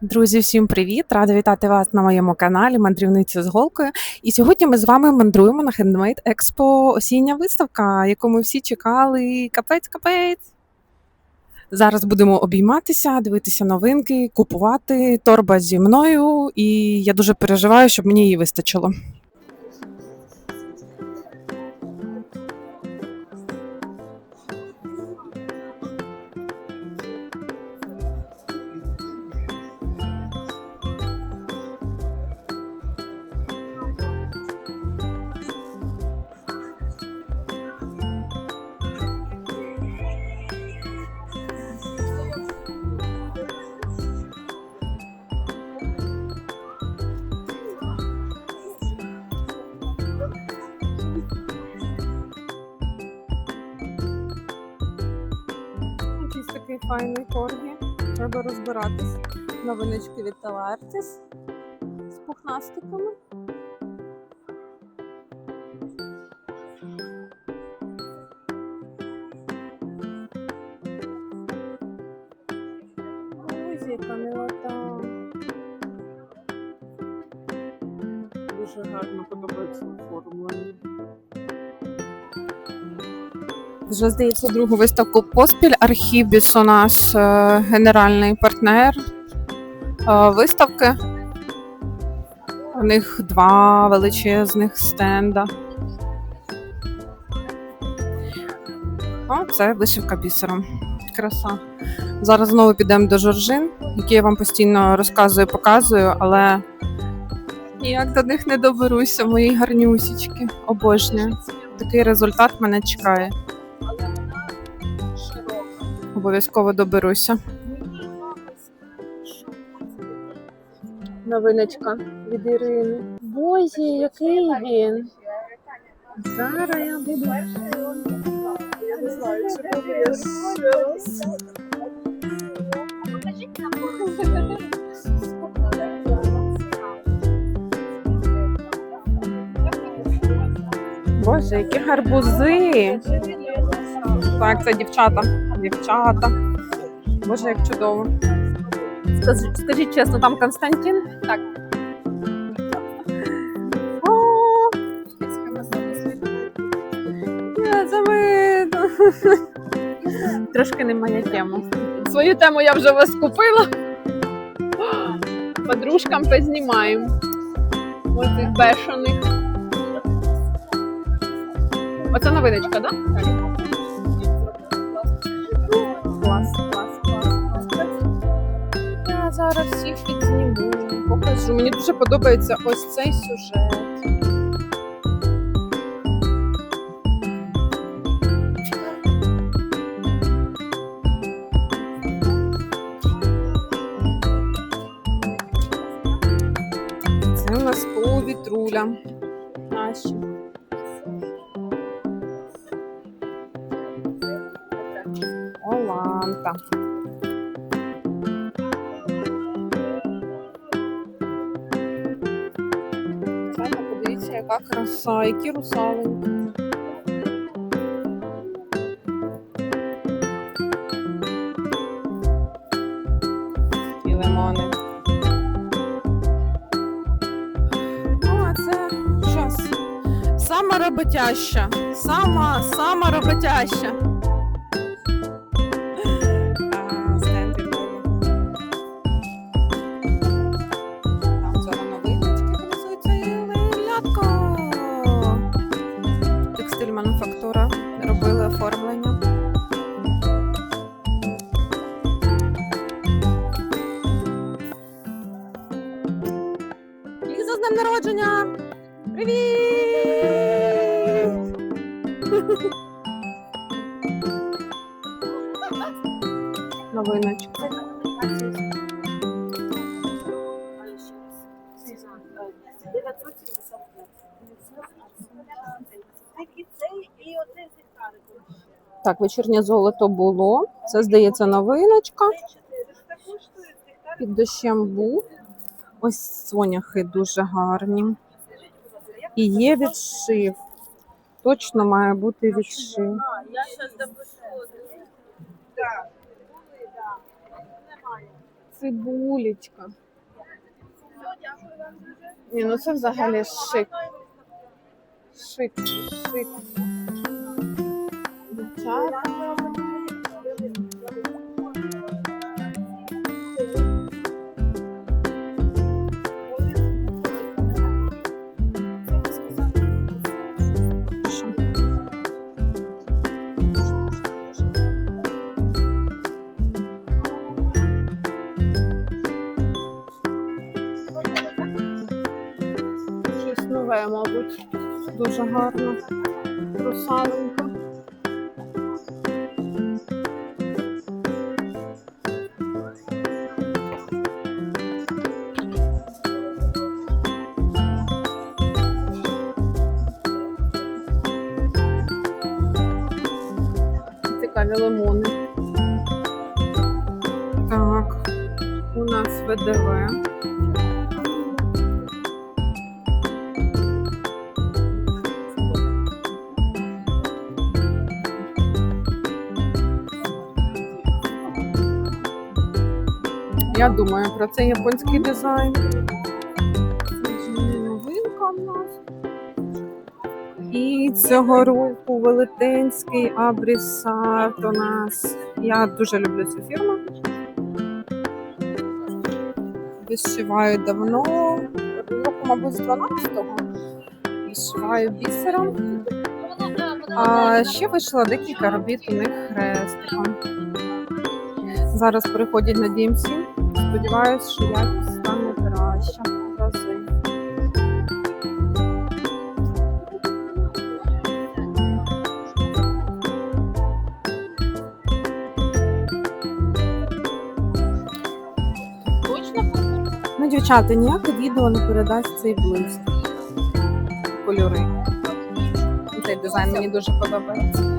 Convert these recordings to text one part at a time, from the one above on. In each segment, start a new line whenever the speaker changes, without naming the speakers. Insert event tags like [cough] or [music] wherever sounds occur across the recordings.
Друзі, всім привіт! Рада вітати вас на моєму каналі Мандрівниця з голкою. І сьогодні ми з вами мандруємо на Handmade Expo осіння виставка, яку ми всі чекали. Капець, капець. Зараз будемо обійматися, дивитися новинки, купувати. Торба зі мною, і я дуже переживаю, щоб мені її вистачило. Файний коргі. Треба розбиратись. Новиночки від Телеартіс з пухнастиками. Вже здається другу виставку поспіль. Архів Біс у нас е, генеральний партнер е, виставки. У них два величезних стенда. О, це вишивка бісером. Краса. Зараз знову підемо до Жоржин, які я вам постійно розказую, показую, але ніяк до них не доберуся, мої гарнюсічки. Обожнюю. Такий результат мене чекає. Обов'язково доберуся. Новиночка від Ірини. Боже, який він. Зараз я буду.
Я не знаю, чи буду я ще раз.
Боже, які гарбузи. Так, це дівчата. Дівчата. Боже, як чудово. Скажіть, чесно, там Константин? Так. О, я це. Трошки не моя тема. Свою тему я вже вас купила. Подружкам познімаємо. Ось цих бешених. Оце новиночка, так? Да? Клас, зараз всіх підзніму, покажу. Мені дуже подобається ось цей сюжет. Це у нас повітруля. Наші. Краса, які русалоньки. І лимони. Ну, а це час. Сама роботяща. Сама, сама роботяща. Народження! Привіт! Новиночка. Так, вечірнє золото було. Це, здається, новиночка. Під дощем був. Ось соняхи дуже гарні. І є відшив. Точно має бути відшив. Цибулечка. Ні, ну це взагалі шик. Шик, шик. Дівчата. Дуже гарно. Русаленька. Цікаві лимони. Так, у нас ВДВ. Я думаю про цей японський дизайн. Це новинка в нас. І цього року велетенський абрісарт у нас. Я дуже люблю цю фірму. Вишиваю давно, року, мабуть, з 12-го. Вишиваю бісером. А ще вийшло декілька робіт у них хрестиком. Зараз переходять на DMC. Сподіваюсь, що якість стане краща в рази. Ну, дівчата, ніяке відео не передасть цей блиск. Кольори. Цей дизайн мені дуже подобається.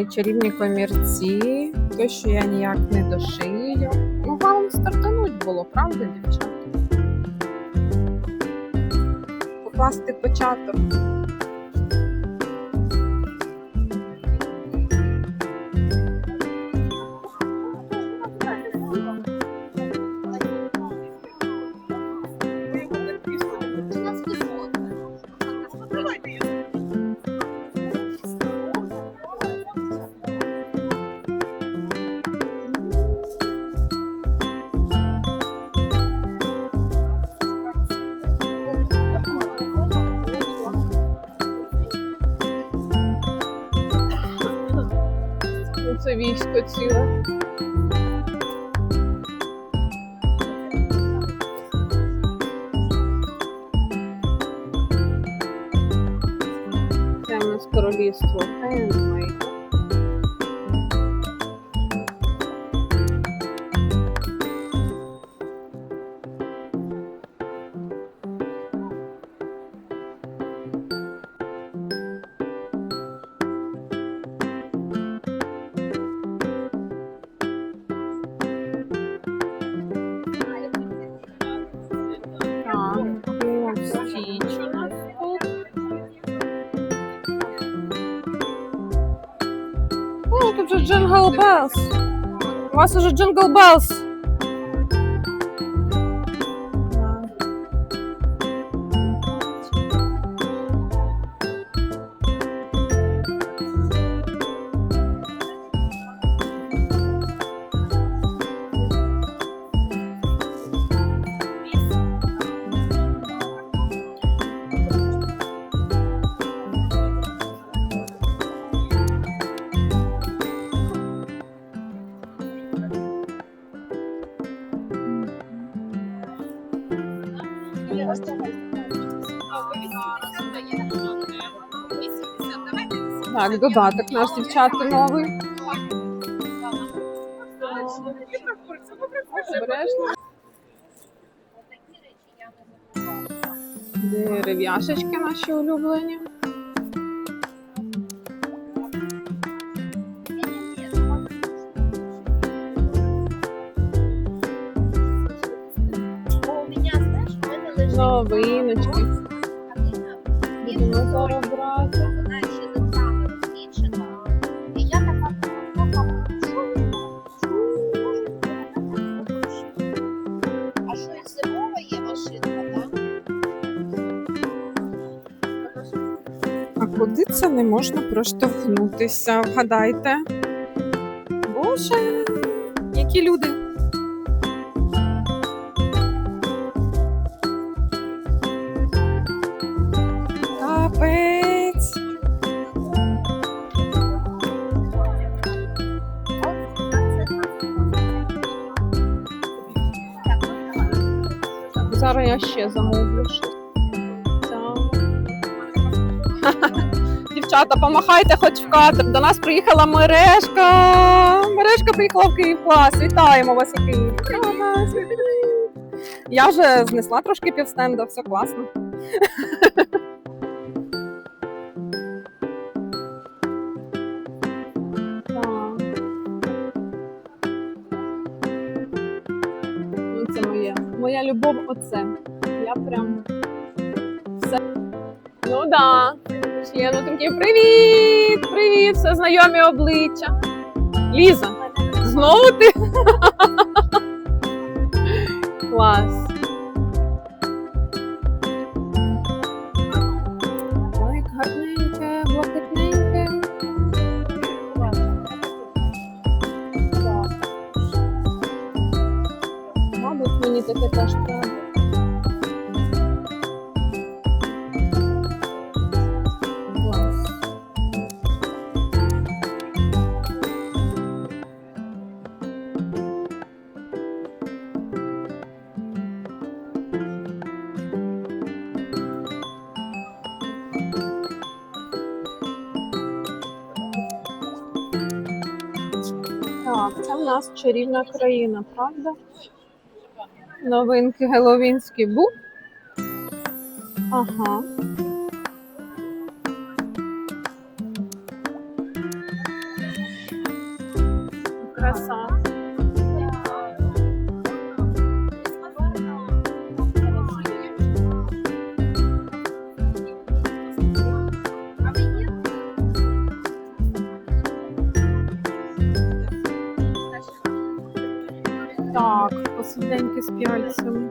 Ой, чарівні комірці. Те, що я ніяк не дошию. Ну, вам стартануть було, правда, дівчата? Покласти початок. Військо ціле. Джингл Беллс. У вас уже Джингл Белс. Так, додаток наш дівчата новий. Обережно. Дерев'яшечки наші улюблені. Новиночки.
картина.
Не можна проштовхнутися? Вгадайте. Боже, які люди. Зараз я ще замовлю щось. Так. Дівчата, помахайте хоч в кадр. До нас приїхала мережка. Мережка приїхала в Київ клас. Вітаємо вас у. Клас. Я вже знесла трошки півстенда, все класно. Ну, Це моє. Моя любов оце. Я прям все. Ну да. Членотинки, привіт! Привіт! Все знайомі обличчя. Ліза, знову ти? [laughs] Клас. Ой, гарненьке, блакитненьке. Мабуть, мені таке теж треба. Нас чарівна країна, правда? Новинки Геловінський бу. Ага. Краса. Посиденьки з пяльцем.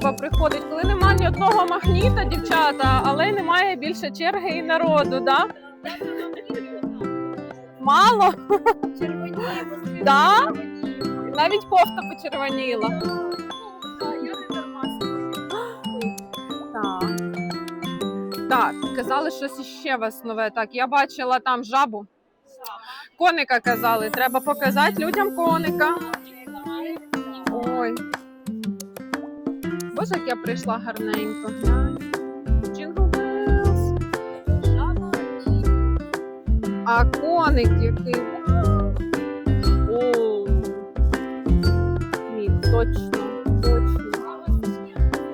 Треба приходити, коли нема ні одного магніта, дівчата, але немає більше черги і народу, да? Мало? Да? Навіть кофта почервоніла. Так. Так, казали щось іще вас нове. Так, я бачила там жабу. Коника казали. Треба показати людям коника. Ой. Як я прийшла гарненько. А коник який. О. Ні, точно, точно.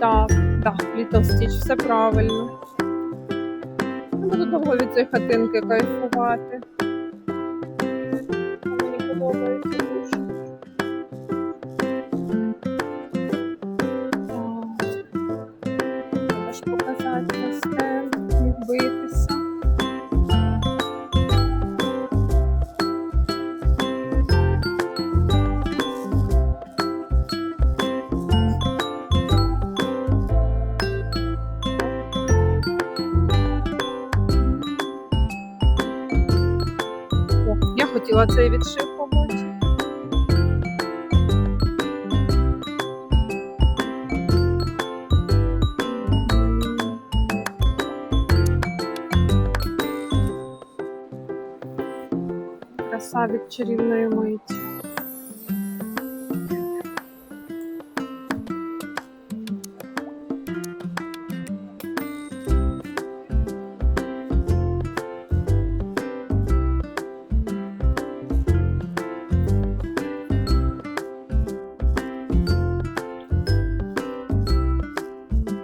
Так, так, Little Stitch, все правильно. Не буду довго від цієї хатинки кайфувати. Відшив побачити. Краса чарівної миті.